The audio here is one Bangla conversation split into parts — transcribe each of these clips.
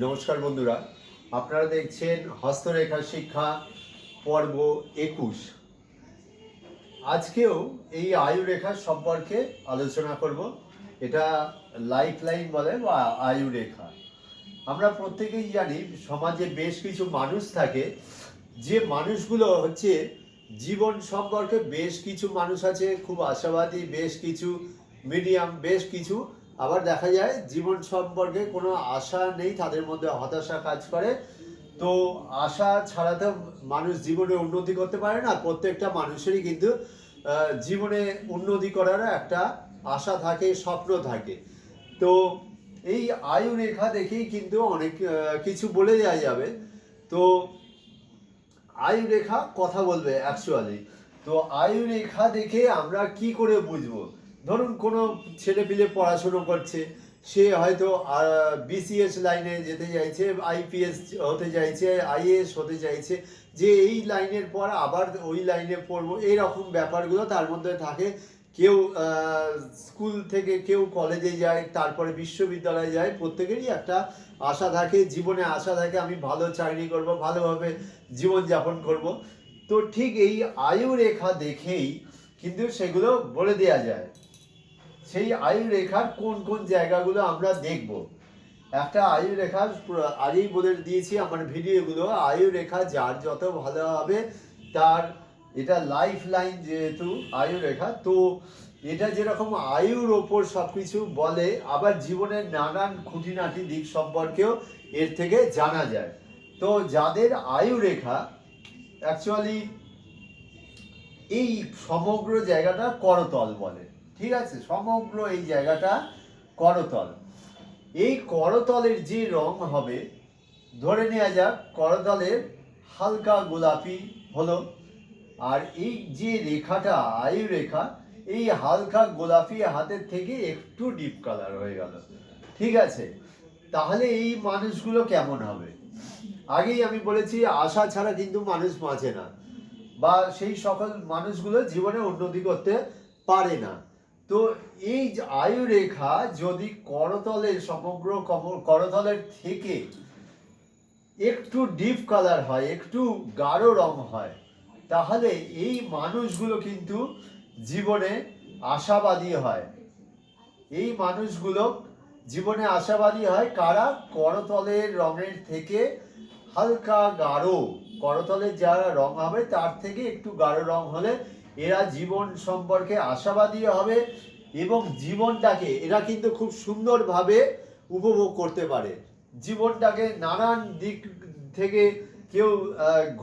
নমস্কার বন্ধুরা। আপনারা দেখছেন হস্তরেখা শিক্ষা পর্ব একুশ। আজকেও এই আয়ু রেখা সম্পর্কে আলোচনা করব। এটা লাইফ লাইন বলে বা আয়ু রেখা আমরা প্রত্যেকেই জানি, সমাজে বেশ কিছু মানুষ থাকে। যে মানুষগুলো হচ্ছে জীবন সম্পর্কে বেশ কিছু মানুষ আছে, খুব আশাবাদী, বেশ কিছু মিডিয়াম বেশ কিছু আবার দেখা যায় জীবন সম্পর্কে কোনো আশা নেই, তাদের মধ্যে হতাশা কাজ করে। তো আশা ছাড়া তো মানুষ জীবনে উন্নতি করতে পারে না। প্রত্যেকটা মানুষেরই কিন্তু জীবনে উন্নতি করার একটা আশা থাকে, স্বপ্ন থাকে। তো এই আয়ু রেখা দেখেই কিন্তু অনেক কিছু বলে দেওয়া যাবে। তো আয়ু রেখা কথা বলবে অ্যাকচুয়ালি তো আয়ু রেখা দেখে আমরা কি করে বুঝব? ধরুন কোনো ছেলে পিলে পড়াশুনো করছে, সে হয়তো বিসিএস লাইনে যেতে চাইছে আইপিএস হতে চাইছে আইএস হতে চাইছে, যে এই লাইনের পর আবার ওই লাইনে পড়ব, এইরকম ব্যাপারগুলো তার মধ্যে থাকে। কেউ স্কুল থেকে কেউ কলেজে যায়, তারপরে বিশ্ববিদ্যালয়ে যায়, প্রত্যেকেরই একটা আশা থাকে, জীবনে আশা থাকে, আমি ভালো চাকরি করব, ভালোভাবে জীবনযাপন করব। তো ঠিক এই আয়ু রেখা দেখেই কিন্তু সেগুলো বলে দেওয়া যায়। সেই আয়ু রেখার কোন কোন জায়গাগুলো আমরা দেখব? একটা আয়ু পুরো- আগেই বলে দিয়েছি আমার ভিডিওগুলো। আয়ু রেখা যার যত ভালো হবে তার এটা লাইফ লাইন যেহেতু আয়ু রেখা, তো এটা যেরকম আয়ুর ওপর সব কিছু বলে, আবার জীবনের নানান খুঁটিনাটি দিক সম্পর্কেও এর থেকে জানা যায়। তো যাদের আয়ু রেখা অ্যাকচুয়ালি এই সমগ্র জায়গাটা করতল বলে। ঠিক আছে, সমগ্র এই জায়গাটা করতল। এই করতলের যে রং হবে, ধরে নেওয়া যাক, করতলের হালকা গোলাপি হলো। আর এই যে রেখাটা, আয়ু রেখা, এই হালকা গোলাপি হাতের থেকে একটু ডিপ কালার হয়ে গেল। ঠিক আছে, তাহলে এই মানুষগুলো কেমন হবে? আগেই আমি বলেছি, আশা ছাড়া কিন্তু মানুষ বাঁচে না। বা সেই সকল মানুষগুলো জীবনে উন্নতি করতে পারে না। তো এই আয়ু রেখা যদি করতলের সমগ্র করতলের থেকে একটু ডিপ কালার হয়, একটু গাঢ় রং হয়, তাহলে এই মানুষগুলো কিন্তু জীবনে আশাবাদী হয়। এই মানুষগুলো জীবনে আশাবাদী হয় কারা? করতলের রঙের থেকে হালকা গাঢ়। করতলের যারা রং হবে, তার থেকে একটু গাঢ় রং হলে এরা জীবন সম্পর্কে আশাবাদী হবে এবং জীবনটাকে এরা কিন্তু খুব সুন্দরভাবে উপভোগ করতে পারে। জীবনটাকে নানান দিক থেকে কেউ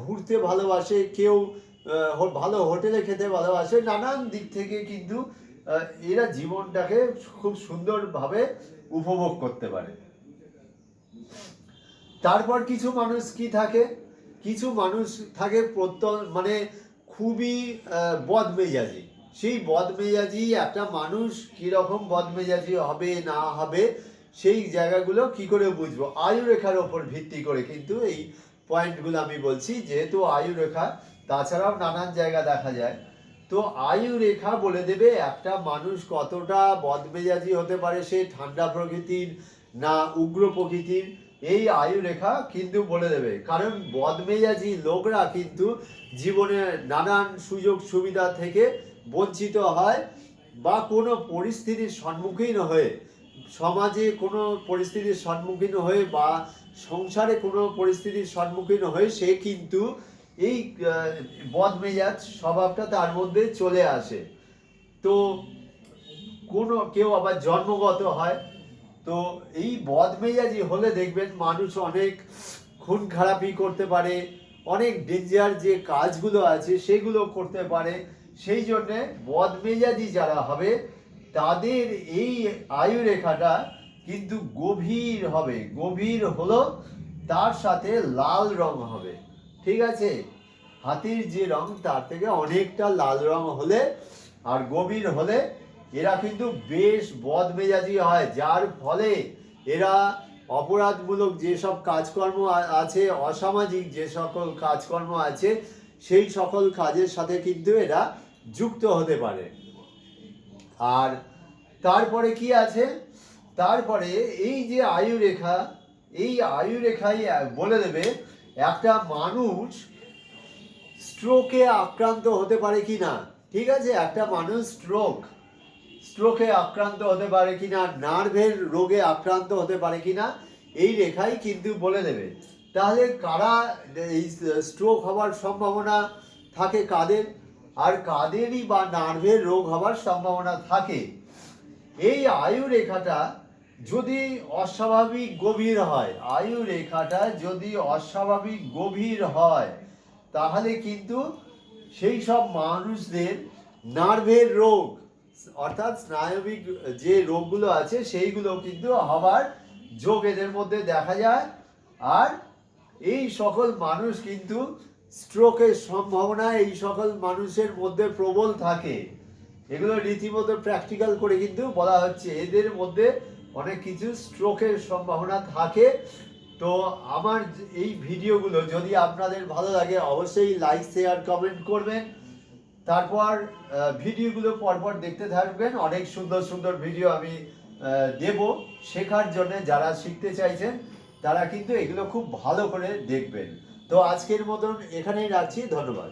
ঘুরতে ভালোবাসে, কেউ ভালো হোটেলে খেতে ভালোবাসে, নানান দিক থেকে কিন্তু এরা জীবনটাকে খুব সুন্দরভাবে উপভোগ করতে পারে। তারপর কিছু মানুষ কি থাকে? কিছু মানুষ থাকে প্রত্য মানে খুবই বদমেজাজি। সেই বদমেজাজি, একটা মানুষ কীরকম বদমেজাজি হবে, না হবে, সেই জায়গাগুলো কি করে বুঝব? আয়ু রেখার ওপর ভিত্তি করে কিন্তু এই পয়েন্টগুলো আমি বলছি। যেহেতু আয়ু রেখা তাছাড়াও নানান জায়গা দেখা যায়। তো আয়ু রেখা বলে দেবে একটা মানুষ কতটা বদমেজাজি হতে পারে সে ঠান্ডা প্রকৃতির না উগ্র প্রকৃতির। এই আয়ু রেখা কিন্তু বলে দেবে। কারণ বদমেজাজি লোকরা কিন্তু জীবনে নানান সুযোগ সুবিধা থেকে বঞ্চিত হয় বা কোনো পরিস্থিতির সম্মুখীন হয়ে, সমাজে কোনো পরিস্থিতির সম্মুখীন হয়ে বা সংসারে কোনো পরিস্থিতির সম্মুখীন হয়ে সে কিন্তু এই বদমেজাজ স্বভাবটা তার মধ্যে চলে আসে। তো কোনো, কেউ আবার জন্মগত হয় তো এই বদমেজাজি হলে দেখবেন মানুষ অনেক খুন খারাপি করতে পারে, অনেক ডেঞ্জার যে কাজগুলো আছে সেগুলো করতে পারে, সেই জন্যে বদমেজাজি যারা হবে, তাদের এই আয়ু রেখাটা কিন্তু গভীর হবে। গভীর হলো তার সাথে লাল রং হবে। ঠিক আছে? হাতির যে রং, তার থেকে অনেকটা লাল রং হলে আর গভীর হলে এরা কিন্তু বেশ বদমেজাজি হয়, যার ফলে এরা অপরাধমূলক যেসব কাজকর্ম আছে, অসামাজিক যে সকল কাজকর্ম আছে, সেই সকল কাজের সাথে কিন্তু এরা যুক্ত হতে পারে। আর তারপরে কি আছে? তারপরে এই যে আয়ু রেখা এই আয়ু রেখাই বলে দেবে, একটা মানুষ স্ট্রোকে আক্রান্ত হতে পারে কি না ঠিক আছে? একটা মানুষ স্ট্রোক স্ট্রোকে আক্রান্ত হতে পারে কি না নার্ভের রোগে আক্রান্ত হতে পারে কি না এই রেখাই কিন্তু বলে দেবে। তাহলে কারা এই স্ট্রোক হওয়ার সম্ভাবনা থাকে কাদের? আর কাদেরই বা নার্ভের রোগ হওয়ার সম্ভাবনা থাকে? এই আয়ু রেখাটা যদি অস্বাভাবিক গভীর হয়, আয়ু রেখাটা যদি অস্বাভাবিক গভীর হয়, তাহলে কিন্তু সেই সব মানুষদের নার্ভের রোগ অর্থাৎ স্নায়বিক যে রোগগুলো আছে সেইগুলো কিন্তু হবার যোগ এদের মধ্যে দেখা যায়। আর এই সকল মানুষ কিন্তু স্ট্রোকের সম্ভাবনা, এই সকল মানুষের মধ্যে প্রবল থাকে। এগুলো রীতিমতো প্র্যাকটিক্যাল করে কিন্তু বলা হচ্ছে এদের মধ্যে অনেক কিছু স্ট্রোকের সম্ভাবনা থাকে। তো আমার এই ভিডিওগুলো যদি আপনাদের ভালো লাগে, অবশ্যই লাইক, শেয়ার, কমেন্ট করবেন। তারপর ভিডিওগুলো পরপর দেখতে থাকবেন। অনেক সুন্দর সুন্দর ভিডিও আমি দেব শেখার জন্য যারা শিখতে চাইছেন, তারা কিন্তু এগুলো খুব ভালো করে দেখবেন। তো আজকের মতন এখানেই রাখছি। ধন্যবাদ।